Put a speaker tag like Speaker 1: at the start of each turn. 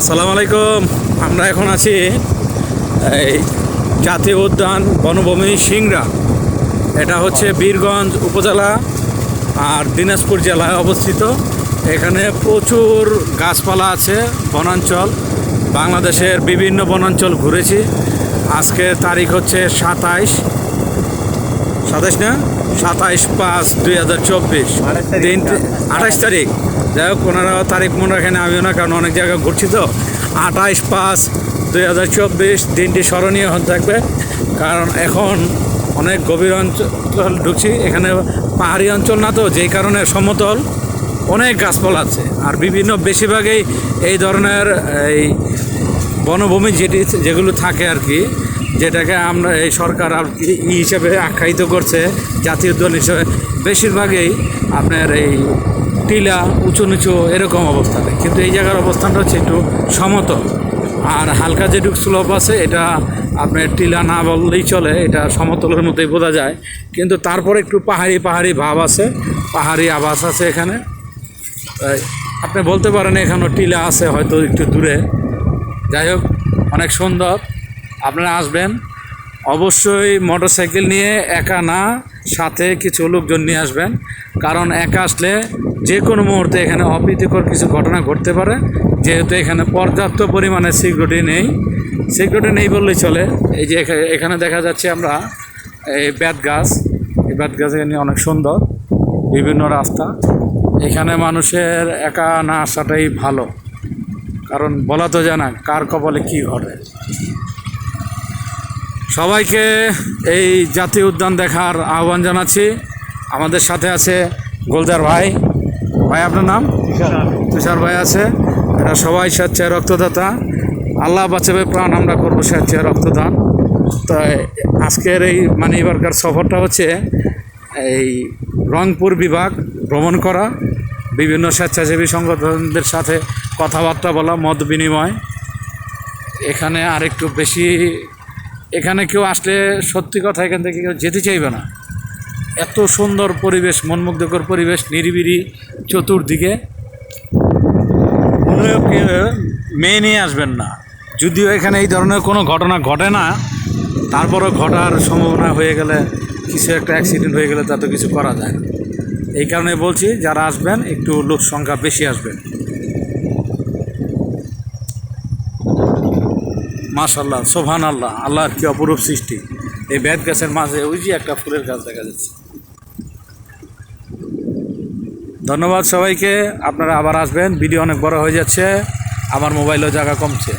Speaker 1: আসসালামু আলাইকুম। আমরা এখন আছি এই জাতীয় উদ্যান বনভূমি সিংড়া। এটা হচ্ছে বীরগঞ্জ উপজেলা আর দিনাজপুর জেলায় অবস্থিত। এখানে প্রচুর গাছপালা আছে, বনাঞ্চল। বাংলাদেশের বিভিন্ন বনাঞ্চল ঘুরেছি। আজকে তারিখ হচ্ছে সাতাইশ। সাতাইশ না? সাতাইশ পাঁচ দুই হাজার চব্বিশ।
Speaker 2: আঠাশ।
Speaker 1: দিন আঠাশ তারিখ। যাই হোক পনেরো তারিখ মনে রাখেন আমিও না কারণ অনেক জায়গায় ঘুরছি তো। আঠাইশ পাঁচ দুই হাজার চব্বিশ দিনটি স্মরণীয় হতে থাকবে। কারণ এখন অনেক গভীর অঞ্চল ঢুকছি এখানে পাহাড়ি অঞ্চল না তো যেই কারণে সমতল। অনেক গাছপালা আছে আর বিভিন্ন বেশিরভাগই এই ধরনের এই বনভূমি যেটি যেগুলো থাকে আর কি যেটাকে আমরা এই সরকার ই হিসেবে আখ্যায়িত করছে, জাতীয় দল হিসেবে, বেশিরভাগই আপনার এই টিলা, উঁচু নিচু এরকম অবস্থানে কিন্তু এই জায়গার অবস্থানটা হচ্ছে একটু সমতল। আর হালকা যেটুক স্লোপ আছে, এটা আপনার টিলা না বললেই চলে, এটা সমতলের মতোই বোঝা যায়। কিন্তু তারপরে একটু পাহাড়ি পাহাড়ি ভাব আছে, পাহাড়ি আবাস আছে এখানে। আপনি বলতে পারেন এখানেও টিলা আছে হয়তো একটু দূরে। যাই হোক, অনেক সুন্দর। আপনারা আসবেন, অবশ্যই মোটরসাইকেল নিয়ে একা না, সাথে কিছু লোকজন নিয়ে আসবেন। কারণ একা আসলে যে কোনো মুহূর্তে এখানে অপ্রীতিকর কিছু ঘটনা ঘটতে পারে। যেহেতু এখানে পর্যাপ্ত পরিমাণে সিকিউরিটি নেই। সিকিউরিটি নেই বললেই চলে। এই যে এখানে দেখা যাচ্ছে আমরা এই ব্যাট গাছ। এই ব্যাট গাছ এখানে অনেক সুন্দর। বিভিন্ন রাস্তা। এখানে মানুষের একা না আসাটাই ভালো। কারণ বলা তো জানা কার কপালে কি ঘটে? সবাইকে এই জাতীয় উদ্যান দেখার আহ্বান জানাচ্ছি। আমাদের সাথে আছে গোলদার ভাই। ভাই আপনার নাম? তুষার। ভাই আছে। এরা সবাই স্বেচ্ছায় রক্তদাতা। আল্লাহ বাঁচাবে প্রাণ আমরা করব স্বেচ্ছায় রক্তদান। তো আজকের এই মানে এবারকার সফরটা হচ্ছে এই রংপুর বিভাগ ভ্রমণ করা। বিভিন্ন স্বেচ্ছাসেবী সংগঠনদের সাথে কথাবার্তা বলা মত বিনিময়। এখানে আরেকটু বেশি এখানে কেউ আসলে সত্যি কথা এখান থেকে কেউ যেতে চাইবে না। এত সুন্দর পরিবেশ, মনমুগ্ধকর পরিবেশ নিরিবিরি চতুর্দিকে। মেয়ে নিয়ে আসবেন না। যদিও এখানে এই ধরনের কোনো ঘটনা ঘটে না, তারপরও ঘটার সম্ভাবনা হয়ে গেলে, কিছু একটা অ্যাক্সিডেন্ট হয়ে গেলে তা তো কিছু করা যায় এই কারণে বলছি, যারা আসবেন, একটু লোক সংখ্যা বেশি আসবেন মাশাল্লাহ সোভান আল্লাহ আল্লাহর কি অপরূপ সৃষ্টি। এই বেদ গাছের মাঝে ওই যে একটা ফুলের গাছ দেখা যাচ্ছে। ধন্যবাদ সবাইকে, আপনারা আবার আসবেন, ভিডিও অনেক বড় হয়ে যাচ্ছে, আমার মোবাইলেও জায়গা কমছে।